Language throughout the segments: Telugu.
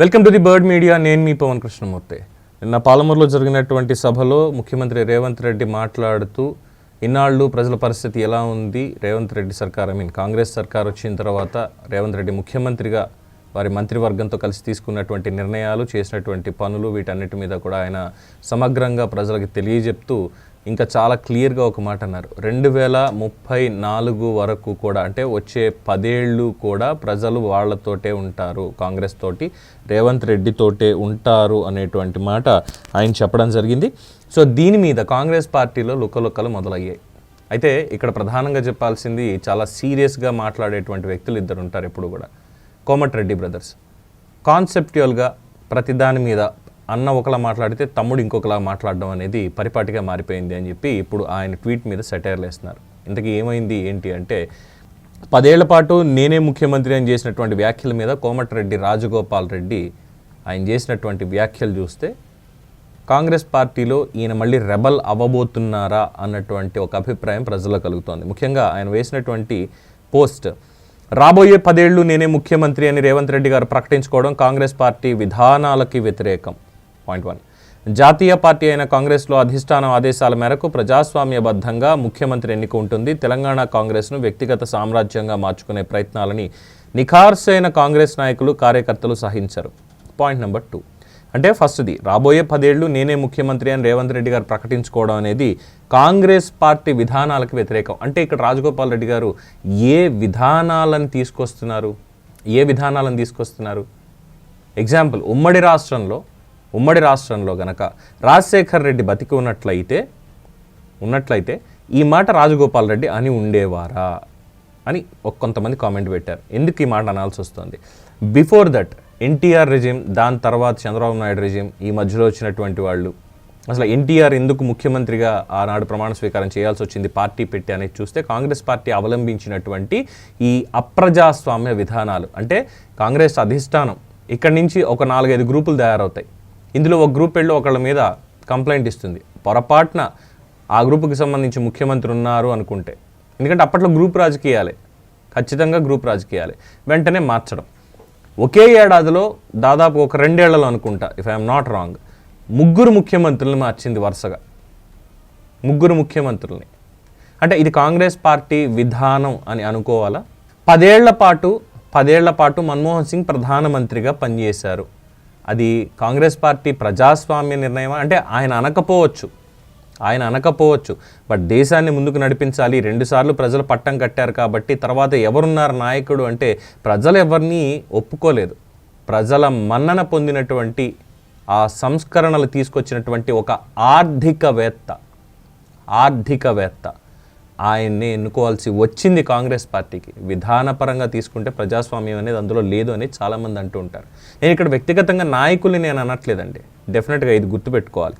Welcome to the bird media. నేను మీ పవన్ కృష్ణమూర్తి. నిన్న పాలమూరులో జరిగినటువంటి సభలో ముఖ్యమంత్రి రేవంత్ రెడ్డి మాట్లాడుతూ ఇన్నాళ్ళు ప్రజల పరిస్థితి ఎలా ఉంది? రేవంత్ రెడ్డి సర్కార్ ఐ మీన్ కాంగ్రెస్ సర్కార్ వచ్చిన తర్వాత రేవంత్ రెడ్డి ముఖ్యమంత్రిగా వారి మంత్రివర్గంతో కలిసి తీసుకున్నటువంటి నిర్ణయాలు చేసినటువంటి పనులు వీటన్నిటి మీద కూడా ఆయన సమగ్రంగా ప్రజలకు తెలియజెప్తూ ఇంకా చాలా క్లియర్గా ఒక మాట అన్నారు. రెండు వేల ముప్పై నాలుగు వరకు కూడా అంటే వచ్చే పదేళ్ళు కూడా ప్రజలు వాళ్ళతోటే ఉంటారు కాంగ్రెస్ తోటి రేవంత్ రెడ్డితోటే ఉంటారు అనేటువంటి మాట ఆయన చెప్పడం జరిగింది. సో దీని మీద కాంగ్రెస్ పార్టీలో లుక్కలుక్కలు మొదలయ్యాయి. అయితే ఇక్కడ ప్రధానంగా చెప్పాల్సింది చాలా సీరియస్గా మాట్లాడేటువంటి వ్యక్తులు ఇద్దరు ఉంటారు ఎప్పుడు కూడా. కోమటిరెడ్డి బ్రదర్స్. కాన్సెప్చువల్గా ప్రతిదాని మీద అన్న ఒకలా మాట్లాడితే తమ్ముడు ఇంకొకలా మాట్లాడడం అనేది పరిపాటిగా మారిపోయింది అని చెప్పి ఇప్పుడు ఆయన ట్వీట్ మీద సెటైర్లు వేస్తున్నారు. ఇంతకీ ఏమైంది ఏంటి అంటే పదేళ్ళ పాటు నేనే ముఖ్యమంత్రి అని చేసినటువంటి వ్యాఖ్యల మీద కోమటిరెడ్డి రాజగోపాల్ రెడ్డి ఆయన చేసినటువంటి వ్యాఖ్యలు చూస్తే కాంగ్రెస్ పార్టీలో ఈయన మళ్ళీ రెబల్ అవ్వబోతున్నారా అన్నటువంటి ఒక అభిప్రాయం ప్రజల్లో కలుగుతోంది. ముఖ్యంగా ఆయన వేసినటువంటి పోస్ట్ రాబోయే పదేళ్ళు నేనే ముఖ్యమంత్రి అని రేవంత్ రెడ్డి గారు ప్రకటించుకోవడం కాంగ్రెస్ పార్టీ విధానాలకి వ్యతిరేకం. Point one. జాతీయ పార్టీ అయిన కాంగ్రెస్లో అధిష్టానం ఆదేశాల మేరకు ప్రజాస్వామ్యబద్ధంగా ముఖ్యమంత్రి ఎన్నిక ఉంటుంది. తెలంగాణ కాంగ్రెస్ను వ్యక్తిగత సామ్రాజ్యంగా మార్చుకునే ప్రయత్నాలని నిఖార్సైన కాంగ్రెస్ నాయకులు కార్యకర్తలు సహించరు. Point number two. అంటే ఫస్ట్ది రాబోయే పదేళ్ళు నేనే ముఖ్యమంత్రి అని రేవంత్ రెడ్డి గారు ప్రకటించుకోవడం అనేది కాంగ్రెస్ పార్టీ విధానాలకు వ్యతిరేకం. అంటే ఇక్కడ రాజగోపాల్ రెడ్డి గారు ఏ విధానాలను తీసుకొస్తున్నారు? ఏ విధానాలను తీసుకొస్తున్నారు? ఎగ్జాంపుల్ ఉమ్మడి రాష్ట్రంలో ఉమ్మడి రాష్ట్రంలో గనక రాజశేఖర్ రెడ్డి బతికి ఉన్నట్లయితే ఉన్నట్లయితే ఈ మాట రాజగోపాల్ రెడ్డి అని ఉండేవారా? అని ఒక కొంతమంది కామెంట్ పెట్టారు. ఎందుకు ఈ మాట అనాల్సి వస్తుంది? బిఫోర్ దట్ ఎన్టీఆర్ రెజిమ్ దాని తర్వాత చంద్రబాబు నాయుడు రెజిమ్ ఈ మధ్యలో వచ్చినటువంటి వాళ్ళు అసలు ఎన్టీఆర్ ఎందుకు ముఖ్యమంత్రిగా ఆనాడు ప్రమాణ స్వీకారం చేయాల్సి వచ్చింది పార్టీ పెట్టి అనేది చూస్తే కాంగ్రెస్ పార్టీ అవలంబించినటువంటి ఈ అప్రజాస్వామ్య విధానాలు అంటే కాంగ్రెస్ అధిష్టానం ఇక్కడి నుంచి ఒక నాలుగైదు గ్రూపులు తయారవుతాయి. ఇందులో ఒక గ్రూప్ వెళ్ళి ఒకళ్ళ మీద కంప్లైంట్ ఇస్తుంది. పొరపాటున ఆ గ్రూపుకి సంబంధించి ముఖ్యమంత్రి ఉన్నారు అనుకుంటే. ఎందుకంటే అప్పట్లో గ్రూప్ రాజకీయాలే. ఖచ్చితంగా గ్రూప్ రాజకీయాలే. వెంటనే మార్చడం. ఒకే ఏడాదిలో దాదాపు ఒక రెండేళ్ళలో అనుకుంటా ఇఫ్ ఐఎమ్ నాట్ రాంగ్ ముగ్గురు ముఖ్యమంత్రులను మార్చింది వరుసగా. ముగ్గురు ముఖ్యమంత్రుల్ని. అంటే ఇది కాంగ్రెస్ పార్టీ విధానం అని అనుకోవాలా? పదేళ్ళ పాటు పదేళ్ళ పాటు మన్మోహన్ సింగ్ ప్రధానమంత్రిగా పనిచేశారు. అది కాంగ్రెస్ పార్టీ ప్రజాస్వామ్య నిర్ణయం అంటే ఆయన అనకపోవచ్చు. ఆయన అనకపోవచ్చు. బట్ దేశాన్ని ముందుకు నడిపించాలి. రెండుసార్లు ప్రజలు పట్టం కట్టారు కాబట్టి తర్వాత ఎవరున్నారు నాయకుడు అంటే ప్రజలు ఎవరిని ఒప్పుకోలేదు. ప్రజల మన్నన పొందినటువంటి ఆ సంస్కరణలు తీసుకొచ్చినటువంటి ఒక ఆర్థికవేత్త. ఆర్థికవేత్త. ఆయన్ని ఎన్నుకోవాల్సి వచ్చింది కాంగ్రెస్ పార్టీకి. విధానపరంగా తీసుకుంటే ప్రజాస్వామ్యం అనేది అందులో లేదు అని చాలామంది అంటూ ఉంటారు. నేను ఇక్కడ వ్యక్తిగతంగా నాయకుల్ని నేను అనట్లేదండి. డెఫినెట్గా ఇది గుర్తుపెట్టుకోవాలి.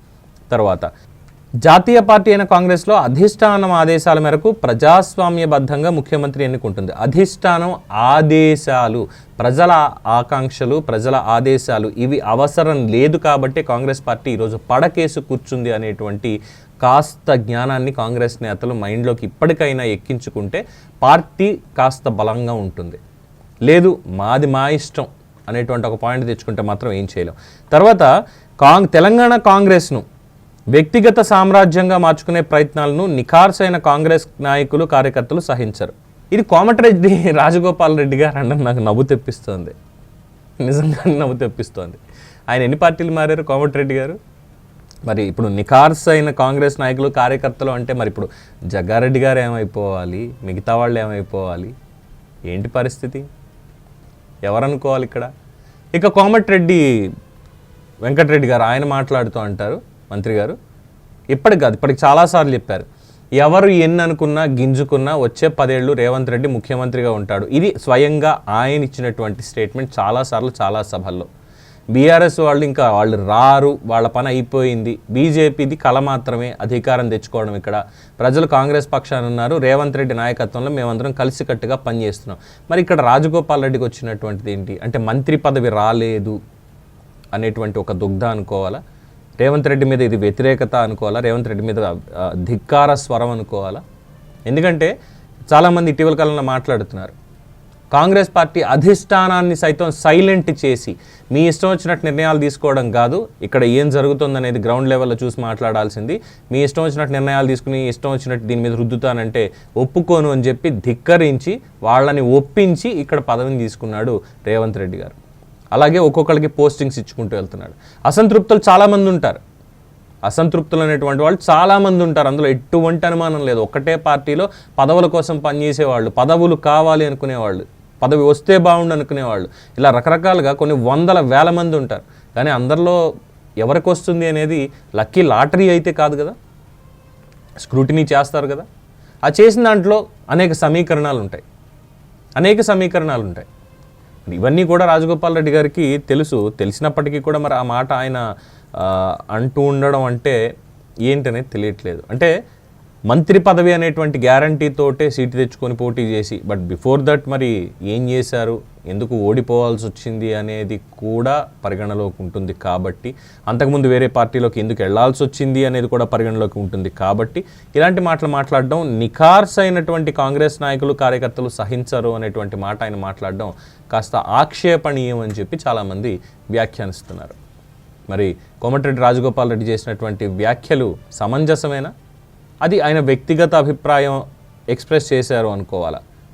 తర్వాత జాతీయ పార్టీ అయిన కాంగ్రెస్లో అధిష్టానం ఆదేశాల మేరకు ప్రజాస్వామ్యబద్ధంగా ముఖ్యమంత్రి ఎన్నుకుంటుంది. అధిష్టానం ఆదేశాలు ప్రజల ఆకాంక్షలు ప్రజల ఆదేశాలు ఇవి అవసరం లేదు కాబట్టి కాంగ్రెస్ పార్టీ ఈరోజు పడకేసు కూర్చుంది అనేటువంటి కాస్త జ్ఞానాన్ని కాంగ్రెస్ నేతలు మైండ్లోకి ఇప్పటికైనా ఎక్కించుకుంటే పార్టీ కాస్త బలంగా ఉంటుంది. లేదు మాది మా ఇష్టం అనేటువంటి ఒక పాయింట్ తెచ్చుకుంటే మాత్రం ఏం చేయలేం. తర్వాత కాంగ్ తెలంగాణ కాంగ్రెస్ను వ్యక్తిగత సామ్రాజ్యంగా మార్చుకునే ప్రయత్నాలను నిఖార్సైన కాంగ్రెస్ నాయకులు కార్యకర్తలు సహించరు. ఇది కోమటిరెడ్డి రాజగోపాల్ రెడ్డి గారు అంటే నాకు నవ్వు తెప్పిస్తోంది. నిజంగా నవ్వు తెప్పిస్తోంది. ఆయన ఎన్ని పార్టీలు మారారు కోమటిరెడ్డి గారు? మరి ఇప్పుడు నిఖార్స్ అయిన కాంగ్రెస్ నాయకులు కార్యకర్తలు అంటే మరి ఇప్పుడు జగ్గారెడ్డి గారు ఏమైపోవాలి? మిగతా వాళ్ళు ఏమైపోవాలి? ఏంటి పరిస్థితి? ఎవరనుకోవాలి ఇక్కడ? ఇక కోమటిరెడ్డి వెంకటరెడ్డి గారు ఆయన మాట్లాడుతూ అంటారు మంత్రి గారు. ఇప్పటికి కాదు ఇప్పటికి చాలాసార్లు చెప్పారు. ఎవరు ఎన్ని అనుకున్నా గింజుకున్నా వచ్చే పదేళ్ళు రేవంత్ రెడ్డి ముఖ్యమంత్రిగా ఉంటాడు. ఇది స్వయంగా ఆయన ఇచ్చినటువంటి స్టేట్మెంట్ చాలాసార్లు చాలా సభల్లో. బీఆర్ఎస్ వాళ్ళు ఇంకా వాళ్ళు రారు వాళ్ళ పని అయిపోయింది. బీజేపీది కళ మాత్రమే అధికారం తెచ్చుకోవడం ఇక్కడ. ప్రజలు కాంగ్రెస్ పక్షాన్ని ఉన్నారు. రేవంత్ రెడ్డి నాయకత్వంలో మేమందరం కలిసికట్టుగా పనిచేస్తున్నాం. మరి ఇక్కడ రాజగోపాల్ రెడ్డికి వచ్చినటువంటిది ఏంటి? అంటే మంత్రి పదవి రాలేదు అనేటువంటి ఒక దుగ్ధ అనుకోవాలా? రేవంత్ రెడ్డి మీద ఇది వ్యతిరేకత అనుకోవాలా? రేవంత్ రెడ్డి మీద ధిక్కార స్వరం అనుకోవాలా? ఎందుకంటే చాలామంది ఇటీవల కాలంలో మాట్లాడుతున్నారు. కాంగ్రెస్ పార్టీ అధిష్టానాన్ని సైతం సైలెంట్ చేసి మీ ఇష్టం వచ్చినట్టు నిర్ణయాలు తీసుకోవడం కాదు ఇక్కడ ఏం జరుగుతుందనేది గ్రౌండ్ లెవెల్లో చూసి మాట్లాడాల్సింది. మీ ఇష్టం వచ్చినట్టు నిర్ణయాలు తీసుకుని ఇష్టం వచ్చినట్టు దీని మీద రుద్దుతానంటే ఒప్పుకోను అని చెప్పి ధిక్కరించి వాళ్ళని ఒప్పించి ఇక్కడ పదవిని తీసుకున్నాడు రేవంత్ రెడ్డి గారు. అలాగే ఒక్కొక్కరికి పోస్టింగ్స్ ఇచ్చుకుంటూ వెళ్తున్నాడు. అసంతృప్తులు చాలామంది ఉంటారు. అసంతృప్తులు అనేటువంటి వాళ్ళు చాలామంది ఉంటారు. అందులో ఎటువంటి అనుమానం లేదు. ఒక్కటే పార్టీలో పదవుల కోసం పనిచేసేవాళ్ళు పదవులు కావాలి అనుకునేవాళ్ళు పదవి వస్తే బాగుండు అనుకునేవాళ్ళు. ఇలా రకరకాలుగా కొన్ని వందల వేల మంది ఉంటారు. కానీ అందరిలో ఎవరికి వస్తుంది అనేది లక్కీ లాటరీ అయితే కాదు కదా. స్క్రూటినీ చేస్తారు కదా. ఆ చేసిన దాంట్లో అనేక సమీకరణాలు ఉంటాయి. అనేక సమీకరణాలు ఉంటాయి. ఇవన్నీ కూడా రాజగోపాల్ రెడ్డి గారికి తెలుసు. తెలిసినప్పటికీ కూడా మరి ఆ మాట ఆయన అంటూ ఉండడం అంటే ఏంటనేది తెలియట్లేదు. అంటే మంత్రి పదవి అనేటువంటి గ్యారంటీతోటే సీటు తెచ్చుకొని పోటీ చేసి బట్ బిఫోర్ దట్ మరి ఏం చేశారు? ఎందుకు ఓడిపోవాల్సి వచ్చింది అనేది కూడా పరిగణలోకి ఉంటుంది కాబట్టి అంతకుముందు వేరే పార్టీలోకి ఎందుకు వెళ్ళాల్సి వచ్చింది అనేది కూడా పరిగణలోకి ఉంటుంది కాబట్టి ఇలాంటి మాటలు మాట్లాడడం నిఖార్స్ అయినటువంటి కాంగ్రెస్ నాయకులు కార్యకర్తలు సహించరు అనేటువంటి మాట ఆయన మాట్లాడడం కాస్త ఆక్షేపణీయం అని చెప్పి చాలామంది వ్యాఖ్యానిస్తున్నారు. మరి కోమటిరెడ్డి రాజగోపాల్ రెడ్డి చేసినటువంటి వ్యాఖ్యలు సమంజసమేనా? అది ఆయన వ్యక్తిగత అభిప్రాయం ఎక్స్ప్రెస్ చేశారు అనుకోవాలా?